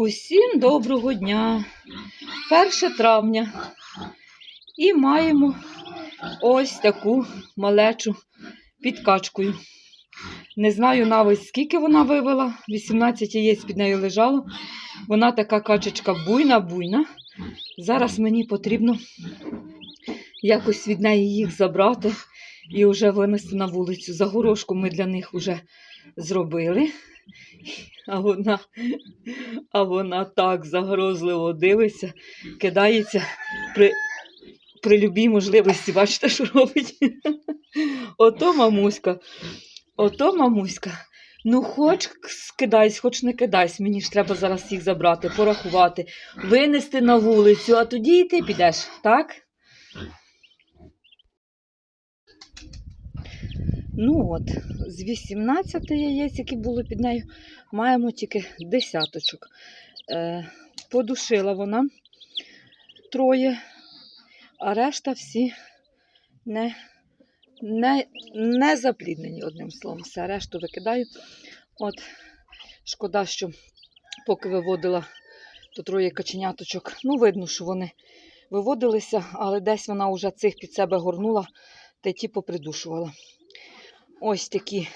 Усім доброго дня. 1 травня. І маємо ось таку малечу під качкою. Не знаю навіть скільки вона вивела. 18 яєць під нею лежало. Вона така качечка буйна-буйна. Зараз мені потрібно якось від неї їх забрати і вже винести на вулицю. Загорожку ми для них вже зробили. А вона, а вона так загрозливо дивиться, кидається при, при любій можливості. Бачите, що робить? Ото мамуська, ото мамуська. Ну, хоч скидайся, хоч не кидайся, мені ж треба зараз їх забрати, порахувати, винести на вулицю, а тоді і ти підеш, так? Ну от, з 18 яєць, які були під нею, маємо тільки десяточок. Е, подушила вона троє, а решта всі не, не, не запліднені, одним словом. Все, решту викидаю. От, шкода, що поки виводила то троє каченяточок. Ну, видно, що вони виводилися, але десь вона вже цих під себе горнула та й ті попридушувала. Ось такі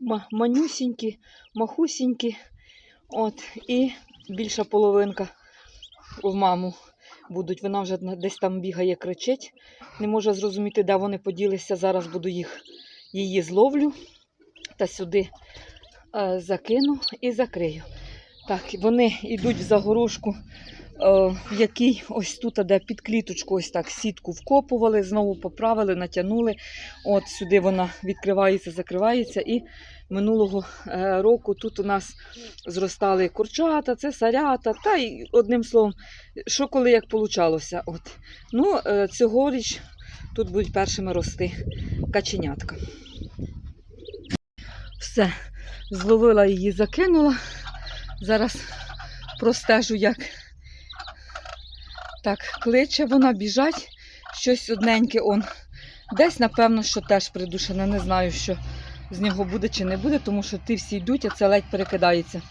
ма- манюсінькі, махусінькі. От, і більша половинка в маму будуть. Вона вже десь там бігає, кричить. Не може зрозуміти, де вони поділися. Зараз буду їх її зловлю та сюди е, закину і закрию. Так, вони йдуть в загорожку, е, в якій ось тут, де під кліточку, ось так сітку вкопували, знову поправили, натягнули. От сюди вона відкривається, закривається. І минулого е, року тут у нас зростали курчата, цесарята, та й одним словом, що коли як получалося. От. Ну, е, цьогоріч тут будуть першими рости каченятка. Все, зловила її, закинула. Зараз простежу, як так кличе вона, біжать, щось одненьке он. Десь, напевно, що теж придушене. Не знаю, що з нього буде чи не буде, тому що ті всі йдуть, а це ледь перекидається.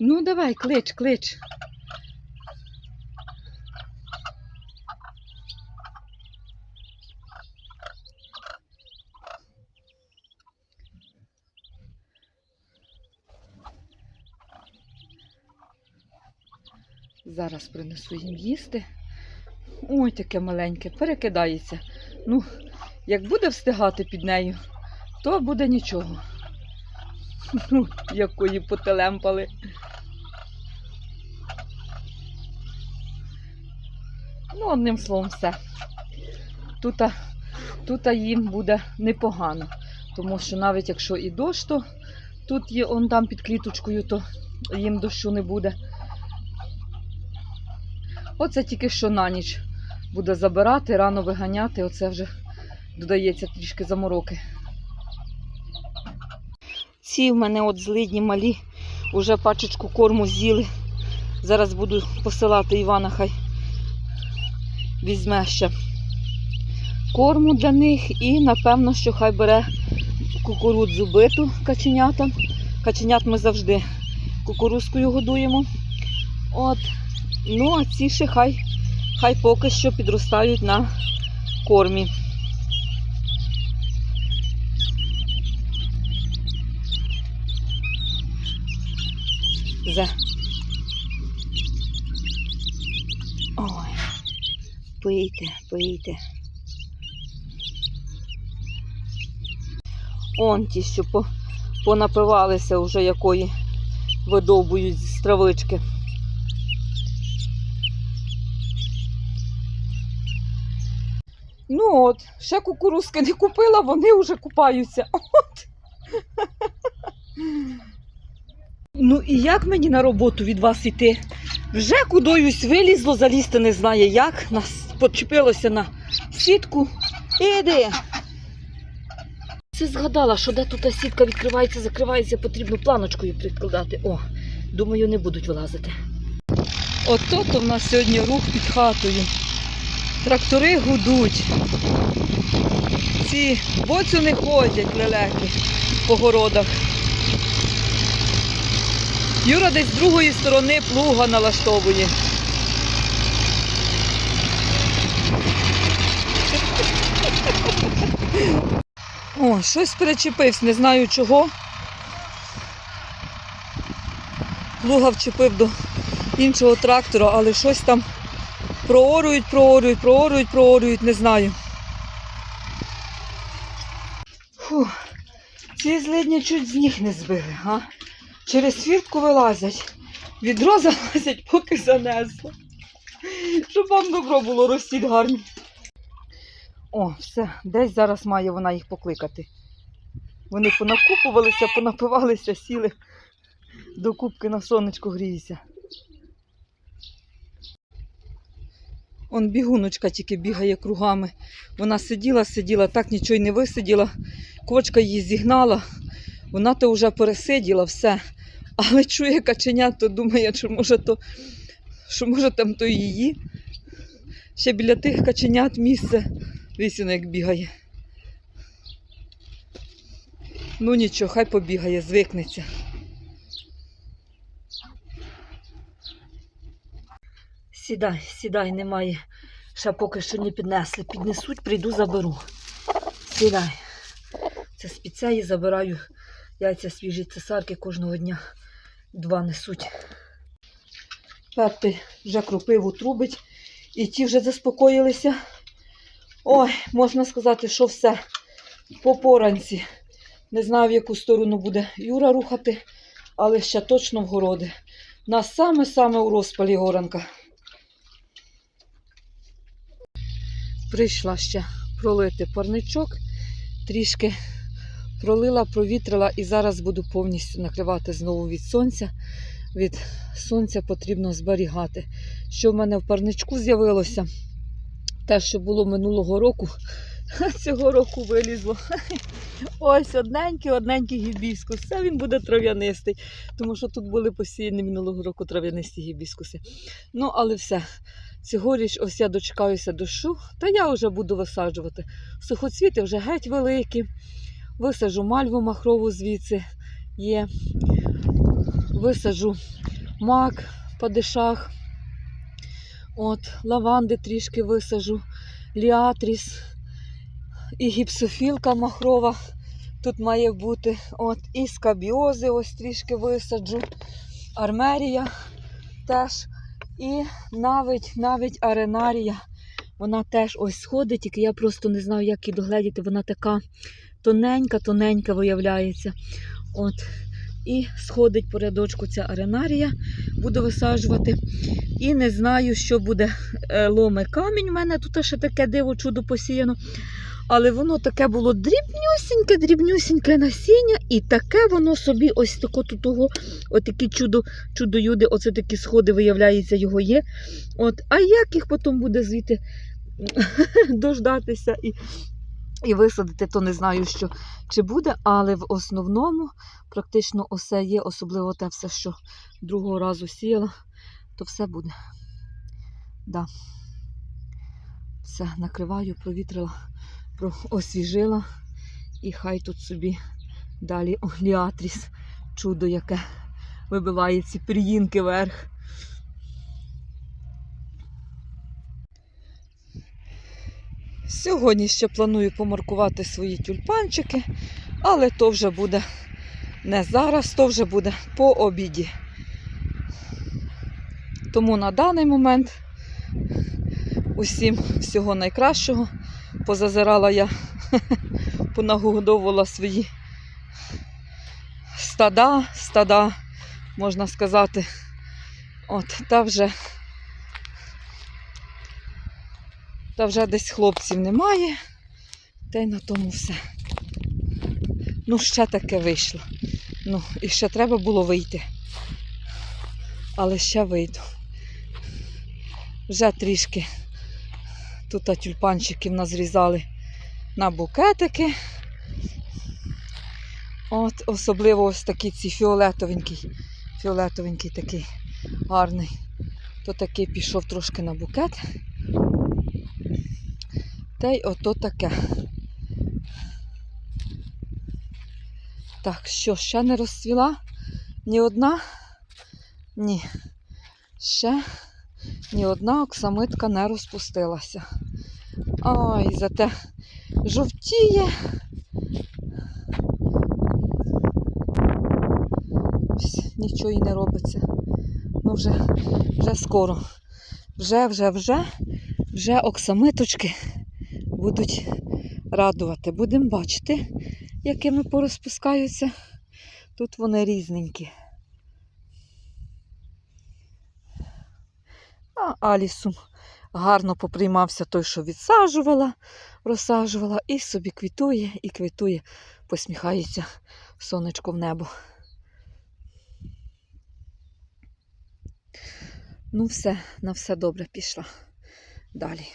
Ну, давай, клич, клич. Зараз принесу їм їсти. Ой, таке маленьке, перекидається. Ну, як буде встигати під нею, то буде нічого. Ну, якої потелемпали. Ну, одним словом, все. Тут, тут їм буде непогано, тому що навіть якщо і дощ, то тут є он там під кліточкою, то їм дощу не буде. Оце тільки що на ніч буде забирати, рано виганяти, оце вже додається трішки замороки. Ці в мене от злидні малі, вже пачечку корму з'їли. Зараз буду посилати Івана, хай візьме ще корму для них і, напевно, що хай бере кукурудзу биту каченятам. Каченят ми завжди кукурузкою годуємо. От. Ну, а ці ще хай, хай поки що підростають на кормі. Ой, пийте, пийте. Он ті, що понапивалися вже якої видовбують з травички. Ну от, ще кукурузки не купила, вони вже купаються. От. Ну і як мені на роботу від вас йти? Вже кудись вилізло, залізти не знає як. Нас почепилося на сітку. Іди. Це згадала, що де тут та сітка відкривається, закривається, потрібно планочкою прикладати. О, думаю, не будуть вилазити. Ото то в нас сьогодні рух під хатою. Трактори гудуть. Ці боцю не ходять лелеки по городах. Юра десь з другої сторони плуга налаштовує. О, щось перечепився, не знаю чого. Плуга вчепив до іншого трактора, але щось там проорюють, проорюють, проорюють, проорюють, не знаю. Фу, ці злидні чуть з ніг не збили, а? Через свіртку вилазять. Відро залазять, поки занесло. Щоб вам добро було розсід гарний. О, все, десь зараз має вона їх покликати. Вони понакупувалися, понапивалися, сіли до кубки на сонечку гріюся. Он бігуночка тільки бігає кругами. Вона сиділа, сиділа, так нічого й не висиділа. Кочка її зігнала. Вона то вже пересиділа все. Але чує каченя, то думає, що може то, що може там то її. Ще біля тих каченят місце. Вісіно як бігає. Ну нічого, хай побігає, звикнеться. Сідай, сідай, немає. Ще поки що не піднесли. Піднесуть, прийду, заберу. Сідай. Це з піцеї забираю яйця свіжі цесарки кожного дня. Два несуть. Пеппи вже кропиву трубить. І ті вже заспокоїлися. Ой, можна сказати, що все по поранці. Не знаю, в яку сторону буде Юра рухати, але ще точно в городи. Нас саме-саме у розпалі горанка. Прийшла ще пролити парничок, трішки пролила, провітрила і зараз буду повністю накривати знову від сонця. Від сонця потрібно зберігати. Що в мене в парничку з'явилося? Те, що було минулого року, цього року вилізло. Ось одненький, одненький гібіскус. Це він буде трав'янистий, тому що тут були посіяні минулого року трав'янисті гібіскуси. Ну, але все. Цьогоріч ось я дочекаюся дощу, та я вже буду висаджувати. Сухоцвіти вже геть великі. Висаджу мальву махрову звідси є. Висаджу мак в падишах. От, лаванди трішки висаджу, ліатріс і гіпсофілка махрова тут має бути. От, і скабіози ось трішки висаджу. Армерія теж. І навіть, навіть аренарія. Вона теж ось сходить, тільки я просто не знаю, як її догледіти. Вона така тоненька, тоненька виявляється. От. І сходить по рядочку ця аренарія, буду висаджувати. І не знаю, що буде е, ломе камінь. У мене тут ще таке диво чудо посіяно. Але воно таке було дрібнюсіньке, дрібнюсіньке насіння, і таке воно собі ось тако тут отакі чудо, чудо-юди, оце такі сходи, виявляється, його є. От, а як їх потім буде звідти дождатися і, і висадити, то не знаю, що чи буде, але в основному практично усе є, особливо те все, що другого разу сіяла, то все буде. Да. Все, накриваю, провітрила, про- освіжила. І хай тут собі далі оліатріс, чудо яке вибиває ці пір'їнки вверх. Сьогодні ще планую помаркувати свої тюльпанчики, але то вже буде не зараз, то вже буде по обіді. Тому на даний момент усім всього найкращого. Позазирала я, понагодовувала свої стада, стада, можна сказати. От, та вже, та вже десь хлопців немає. Та й на тому все. Ну, ще таке вийшло. Ну, і ще треба було вийти. Але ще вийду. Вже трішки тут а, тюльпанчиків назрізали на букетики. От, особливо ось такий ці фіолетовенький, фіолетовенький такий гарний. То такий пішов трошки на букет. Те й ото таке. Так, що, ще не розцвіла? Ні одна? Ні. Ще ні одна оксамитка не розпустилася. Ой, зате жовтіє. Ось, нічого і не робиться. Ну, вже, вже скоро. Вже, вже, вже, вже оксамиточки будуть радувати. Будемо бачити, якими порозпускаються. Тут вони різненькі. А Алісум гарно поприймався той, що відсаджувала, розсаджувала, і собі квітує, і квітує, посміхається сонечко в небо. Ну, все, на все добре пішла. Далі.